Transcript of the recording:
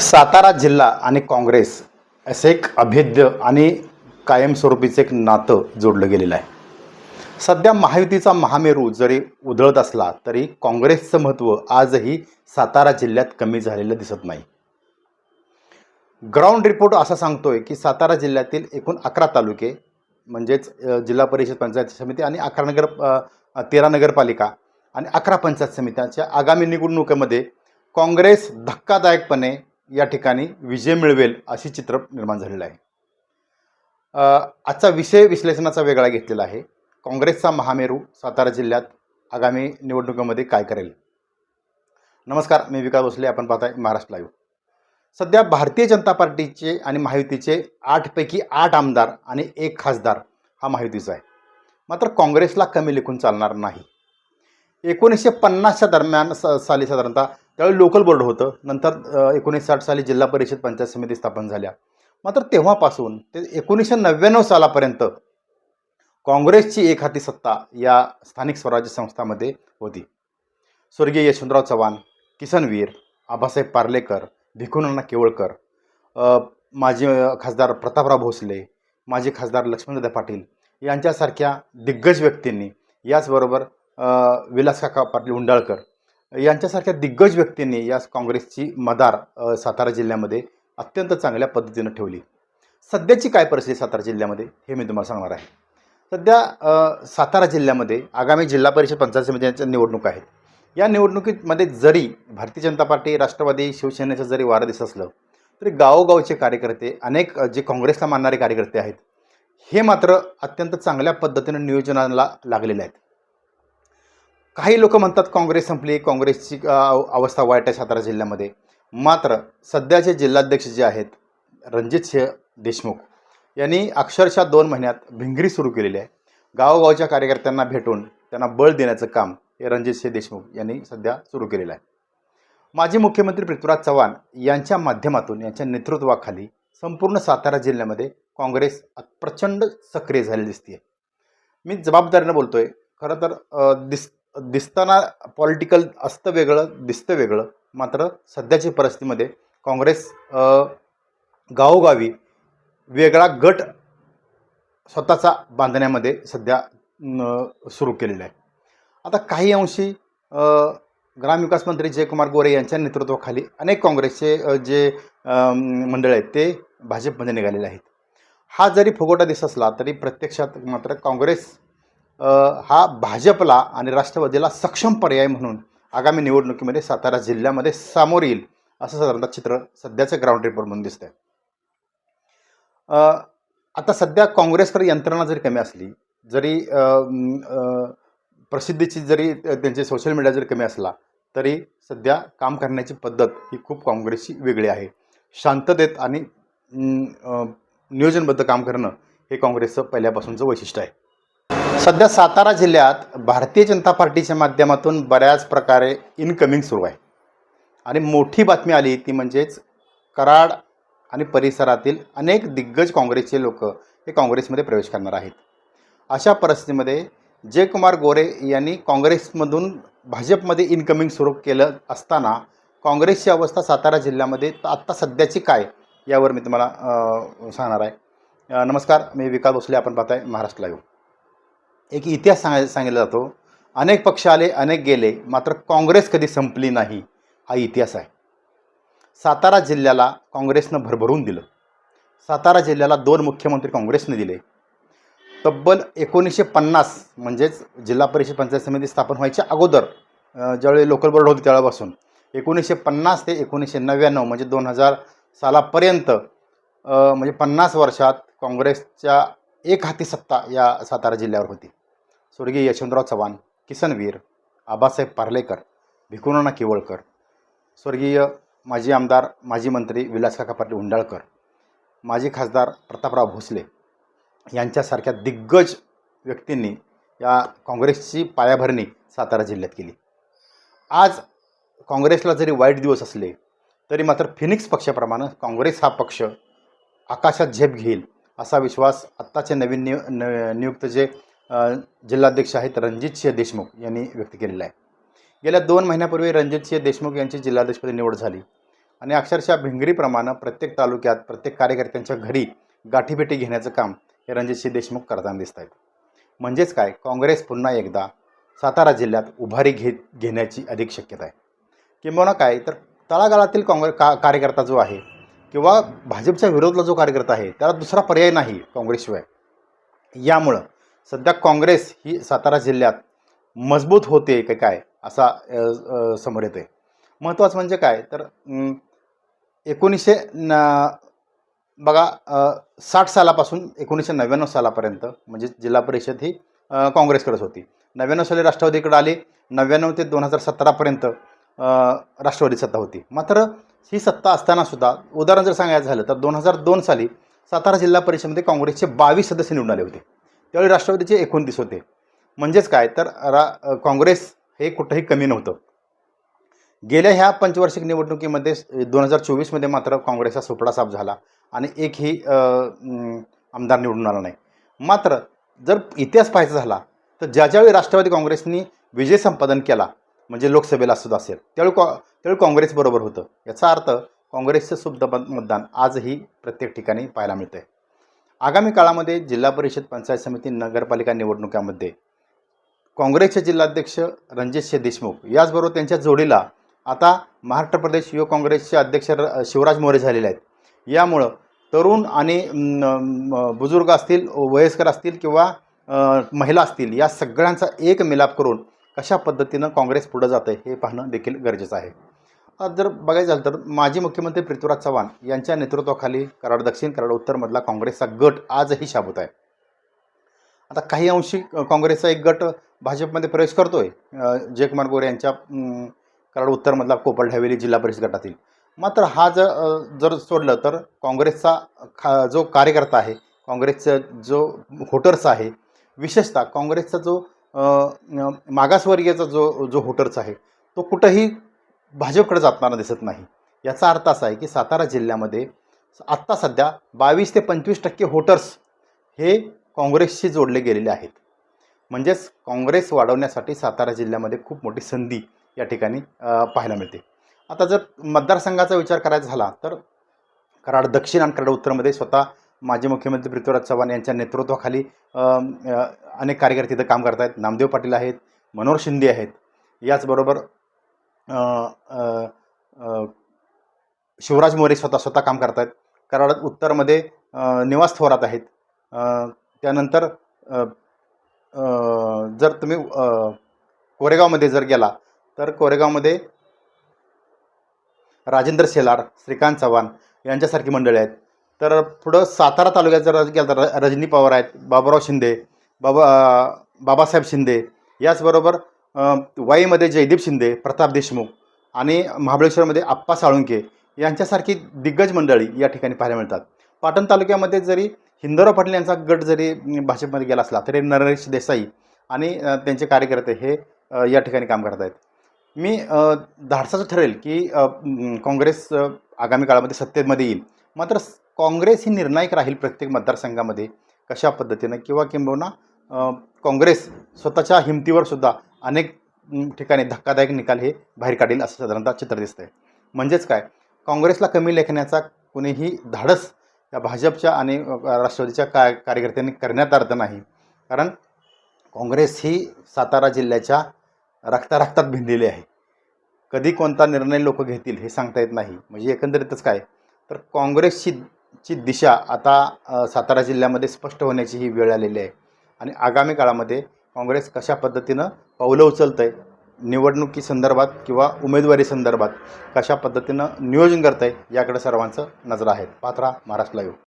सातारा जिल्हा आणि काँग्रेस असे एक अभेद्य आणि कायमस्वरूपीचं एक नातं जोडलं गेलेलं आहे. सध्या महायुतीचा महामेरू जरी उधळत असला तरी काँग्रेसचं महत्त्व आजही सातारा जिल्ह्यात कमी झालेलं दिसत नाही. ग्राउंड रिपोर्ट असा सांगतोय की सातारा जिल्ह्यातील एकूण अकरा तालुके म्हणजेच जिल्हा परिषद पंचायत समिती आणि अकरा नगर तेरा नगरपालिका आणि अकरा पंचायत समित्यांच्या आगामी निवडणुकीमध्ये काँग्रेस धक्कादायकपणे या ठिकाणी विजय मिळवेल अशी चित्र निर्माण झालेलं आहे. आजचा विषय विश्लेषणाचा वेगळा घेतलेला आहे. काँग्रेसचा महामेरू सातारा जिल्ह्यात आगामी निवडणुकीमध्ये काय करेल? नमस्कार मी विकास भोसले. आपण पाहताय महाराष्ट्र लाईव्ह सध्या भारतीय जनता पार्टीचे आणि महायुतीचे आठपैकी आठ आमदार आणि एक खासदार हा महायुतीचा आहे. मात्र काँग्रेसला कमी लेखून चालणार नाही. एकोणीसशे पन्नासच्या दरम्यान स साली साधारणतः त्यावेळी लोकल बोर्ड होतं. नंतर एकोणीस साठ साली जिल्हा परिषद पंचायत समिती स्थापन झाल्या. मात्र तेव्हापासून ते एकोणीसशे नव्याण्णव सालापर्यंत काँग्रेसची एक हाती सत्ता या स्थानिक स्वराज्य संस्थामध्ये होती. स्वर्गीय यशवंतराव चव्हाण किसनवीर आबासाहेब पार्लेकर भिकुनाना केवळकर माजी खासदार प्रतापराव भोसले माजी खासदार लक्ष्मणदादा पाटील यांच्यासारख्या दिग्गज व्यक्तींनी याचबरोबर विलासकाका विलास पाटील उंडाळकर यांच्यासारख्या दिग्गज व्यक्तींनी या काँग्रेसची मदार सातारा जिल्ह्यामध्ये अत्यंत चांगल्या पद्धतीनं ठेवली. सध्याची काय परिस्थिती सातारा जिल्ह्यामध्ये? हे मी तुम्हाला सांगणार आहे. सध्या सातारा जिल्ह्यामध्ये आगामी जिल्हा परिषद पंचायत समितीच्या निवडणूक आहेत. या निवडणुकीमध्ये जरी भारतीय जनता पार्टी राष्ट्रवादी शिवसेनेचं जरी वारं दिसत असलं तरी गावोगावचे कार्यकर्ते अनेक जे काँग्रेसला मानणारे कार्यकर्ते आहेत हे मात्र अत्यंत चांगल्या पद्धतीनं नियोजनाला लागलेले आहेत. काही लोक म्हणतात काँग्रेस संपली काँग्रेसची अवस्था वाईट आहे सातारा जिल्ह्यामध्ये. मात्र सध्याचे जिल्हाध्यक्ष जे आहेत रणजित सिंह देशमुख यांनी अक्षरशः दोन महिन्यात भिंगरी सुरू केलेली आहे. गावोगावच्या कार्यकर्त्यांना भेटून त्यांना बळ देण्याचं काम हे रणजित सिंह देशमुख यांनी सध्या सुरू केलेलं आहे. माजी मुख्यमंत्री पृथ्वीराज चव्हाण यांच्या माध्यमातून यांच्या नेतृत्वाखाली संपूर्ण सातारा जिल्ह्यामध्ये काँग्रेस प्रचंड सक्रिय झालेली दिसते मी जबाबदारीनं बोलतोय. खरं तर दिस दिसताना पॉलिटिकल असतं वेगळं दिसतं वेगळं. मात्र सध्याची परिस्थितीमध्ये काँग्रेस गावोगावी वेगळा गट स्वतःचा बांधण्यामध्ये सध्या सुरू केलेला आहे. आता काही अंशी ग्रामविकास मंत्री जयकुमार गोरे यांच्या नेतृत्वाखाली अनेक काँग्रेसचे जे मंडळ आहेत ते भाजपमध्ये निघालेले आहेत. हा जरी फुगोटा दिसत असला तरी प्रत्यक्षात मात्र काँग्रेस हा भाजपला आणि राष्ट्रवादीला सक्षम पर्याय म्हणून आगामी निवडणुकीमध्ये सातारा जिल्ह्यामध्ये सामोर येईल असं साधारणतः चित्र सध्याचं ग्राउंड रिपोर्ट म्हणून दिसतंय. आता सध्या काँग्रेसकडे यंत्रणा जरी कमी असली जरी प्रसिद्धीची जरी त्यांचे सोशल मीडिया जरी कमी असला तरी सध्या काम करण्याची पद्धत ही खूप काँग्रेसची वेगळी आहे. शांततेत आणि नियोजनबद्ध काम करणं हे काँग्रेसचं पहिल्यापासूनचं वैशिष्ट्य आहे. सध्या सातारा जिल्ह्यात भारतीय जनता पार्टीच्या माध्यमातून बऱ्याच प्रकारे इनकमिंग सुरू आहे. आणि मोठी बातमी आली ती म्हणजेच कराड आणि परिसरातील अनेक दिग्गज काँग्रेसचे लोक हे काँग्रेसमध्ये प्रवेश करणार आहेत. अशा परिस्थितीमध्ये जयकुमार गोरे यांनी काँग्रेसमधून भाजपमध्ये इनकमिंग सुरू केलं असताना काँग्रेसची अवस्था सातारा जिल्ह्यामध्ये आत्ता सध्याची काय यावर मी तुम्हाला सांगणार आहे. नमस्कार मी विकास भोसले आपण पाहताय महाराष्ट्र लाईव्ह एक इतिहास सांगाय सांगितला जातो. अनेक पक्ष आले अनेक गेले मात्र काँग्रेस कधी संपली नाही हा इतिहास आहे. सातारा जिल्ह्याला काँग्रेसनं भरभरून दिलं. सातारा जिल्ह्याला दोन मुख्यमंत्री काँग्रेसने दिले. तब्बल एकोणीसशे पन्नास म्हणजेच जिल्हा परिषद पंचायत समिती स्थापन व्हायच्या अगोदर ज्यावेळी लोकल बोर्ड होती त्यावेळेपासून एकोणीसशे पन्नास ते एकोणीसशे नव्याण्णव म्हणजे दोन हजार सालापर्यंत म्हणजे पन्नास वर्षात काँग्रेसच्या एक हाती सत्ता या सातारा जिल्ह्यावर होती. स्वर्गीय यशवंतराव चव्हाण किसनवीर आबासाहेब पार्लेकर भिकुनाना केवळकर स्वर्गीय माजी आमदार माजी मंत्री विलासकाका पाटील उंडाळकर माजी खासदार प्रतापराव भोसले यांच्यासारख्या दिग्गज व्यक्तींनी या काँग्रेसची पायाभरणी सातारा जिल्ह्यात केली. आज काँग्रेसला जरी वाईट दिवस असले तरी मात्र फिनिक्स पक्षाप्रमाणे काँग्रेस हा पक्ष आकाशात झेप घेईल असा विश्वास आत्ताचे नवीन नियु न नियुक्त जे जिल्हाध्यक्ष आहेत रणजितसिंह देशमुख यांनी व्यक्त केलेला आहे. गेल्या दोन महिन्यापूर्वी रणजितसिंह देशमुख यांची जिल्हाध्यक्षपदी निवड झाली. आणि अक्षरशः भिंगरीप्रमाणे प्रत्येक तालुक्यात प्रत्येक कार्यकर्त्यांच्या घरी गाठीभेटी घेण्याचं काम हे रणजितसिंह देशमुख करताना दिसत आहेत. म्हणजेच काय? काँग्रेस पुन्हा एकदा सातारा जिल्ह्यात उभारी घे घेण्याची अधिक शक्यता आहे. किंबहुना काय? तर तळागाळातील काँग्रेस का कार्यकर्ता जो आहे किंवा भाजपच्या विरोधला जो कार्यकर्ता आहे त्याला दुसरा पर्याय नाही काँग्रेसशिवाय. यामुळं सध्या काँग्रेस ही सातारा जिल्ह्यात मजबूत होते का काय असा समोर येते महत्त्वाचं म्हणजे काय? तर एकोणीसशे न बघा साठ सालापासून एकोणीसशे नव्याण्णव सालापर्यंत म्हणजे जिल्हा परिषद ही काँग्रेसकडेच होती. नव्याण्णव साली राष्ट्रवादीकडे आली नव्याण्णव ते दोन हजार सतरापर्यंत राष्ट्रवादी सत्ता होती. मात्र ही सत्ता असतानासुद्धा उदाहरण जर सांगायचं झालं तर दोन हजार दोन साली सातारा जिल्हा परिषदेमध्ये काँग्रेसचे बावीस सदस्य निवडून आले होते. त्यावेळी राष्ट्रवादीचे एकोणतीस होते. म्हणजेच काय? तर रा काँग्रेस हे कुठंही कमी नव्हतं. गेल्या ह्या पंचवार्षिक निवडणुकीमध्ये दोन हजार चोवीसमध्ये मात्र काँग्रेसचा सुपडा साफ झाला आणि एकही आमदार निवडून आला नाही. मात्र जर इतिहास पाहायचा झाला तर ज्या ज्यावेळी राष्ट्रवादी काँग्रेसनी विजय संपादन केला म्हणजे लोकसभेला सुद्धा असेल त्यावेळी कॉ त्यावेळी काँग्रेसबरोबर होतं. याचा अर्थ काँग्रेसचं सुद्धा मत- मतदान आजही प्रत्येक ठिकाणी पाहायला मिळतं आहे आगामी काळामध्ये जिल्हा परिषद पंचायत समिती नगरपालिका निवडणुकामध्ये काँग्रेसचे जिल्हाध्यक्ष रणजितसिंह देशमुख याचबरोबर त्यांच्या जोडीला आता महाराष्ट्र प्रदेश युवक काँग्रेसचे अध्यक्ष र- शिवराज मोरे झालेले आहेत. यामुळं तरुण आणि बुजुर्ग असतील वयस्कर असतील किंवा महिला असतील या सगळ्यांचा एक मिलाप करून कशा पद्धतीनं काँग्रेस पुढं जातं हे पाहणं देखील गरजेचं आहे. आता जर बघायचं झालं तर माजी मुख्यमंत्री पृथ्वीराज चव्हाण यांच्या नेतृत्वाखाली कराड दक्षिण कराड उत्तरमधला काँग्रेसचा गट आजही शाबूत आहे. आता काही अंशी काँग्रेसचा एक गट भाजपमध्ये प्रवेश करतोय. अ, जयकुमार गोरे यांच्या कराड उत्तरमधला कोपल हवेली जिल्हा परिषद गटातील. मात्र हा जर जर सोडलं तर काँग्रेसचा खा जो कार्यकर्ता आहे काँग्रेसचा जो होटर्स आहे विशेषतः काँग्रेसचा जो मागासवर्गीयचा मागासवर्गीयाचा जो जो होटर्स आहे तो कुठंही भाजपकडे जाताना दिसत नाही. याचा अर्थ असा आहे की सातारा जिल्ह्यामध्ये आत्ता सध्या बावीस ते पंचवीस टक्के व्होटर्स हे काँग्रेसशी जोडले गेलेले आहेत. म्हणजेच काँग्रेस वाढवण्यासाठी सातारा जिल्ह्यामध्ये खूप मोठी संधी या ठिकाणी पाहायला मिळते. आता जर मतदारसंघाचा विचार करायचा झाला तर कराड दक्षिण आणि कराड उत्तरमध्ये स्वतः माजी मुख्यमंत्री पृथ्वीराज चव्हाण यांच्या नेतृत्वाखाली अनेक कार्यकर्ते इथं काम करत आहेत नामदेव पाटील आहेत मनोहर शिंदे आहेत. याचबरोबर शिवराज मोरे स्वतः स्वतः काम करत आहेत कराड उत्तरमध्ये निवास थोरात आहेत. त्यानंतर जर तुम्ही कोरेगावमध्ये जर गेला तर कोरेगावमध्ये राजेंद्र शेलार श्रीकांत चव्हाण यांच्यासारखी मंडळी आहेत. तर पुढं सातारा तालुक्यात जर गेलं तर र- रजनी पवार आहेत बाबुराव शिंदे बाबा बाबासाहेब शिंदे याचबरोबर वाईमध्ये जयदीप शिंदे प्रताप देशमुख आणि महाबळेश्वरमध्ये आप्पा साळुंके यांच्यासारखी दिग्गज मंडळी या ठिकाणी पाहायला मिळतात. पाटण तालुक्यामध्ये जरी हिंदोराव पाटील यांचा गट जरी भाजपमध्ये गेला असला तरी नरेश देसाई आणि त्यांचे कार्यकर्ते हे या ठिकाणी काम करत आहेत. मी धाडसाचं ठरेल की काँग्रेस आगामी काळामध्ये सत्तेमध्ये येईल. मात्र काँग्रेस ही निर्णायक राहील प्रत्येक मतदारसंघामध्ये कशा पद्धतीनं किंवा किंबहुना काँग्रेस स्वतःच्या हिमतीवर सुद्धा अनेक ठिकाणी धक्कादायक निकाल हे बाहेर काढील असं साधारणतः चित्र दिसतंय. म्हणजेच काय? काँग्रेसला कमी लेखण्याचा कुणीही धाडस या भाजपच्या आणि राष्ट्रवादीच्या का कार्यकर्त्यांनी करण्यात अर्थ नाही. कारण काँग्रेस ही सातारा जिल्ह्याच्या रक्तारक्तात भिनलेली आहे. कधी कोणता निर्णय लोक घेतील हे सांगता येत नाही. म्हणजे एकंदरीतच काय? तर काँग्रेसची ची दिशा आता सातारा जिल्ह्यामध्ये स्पष्ट होण्याची ही वेळ आलेली आहे. आणि आगामी काळामध्ये काँग्रेस कशा पद्धतीनं पावलं उचलतं आहे निवडणुकी संदर्भात किंवा उमेदवारी संदर्भात कशा पद्धतीनं नियोजन करतं आहे याकडे सर्वांचं नजर आहे. पात्रा महाराष्ट्र लाईव्ह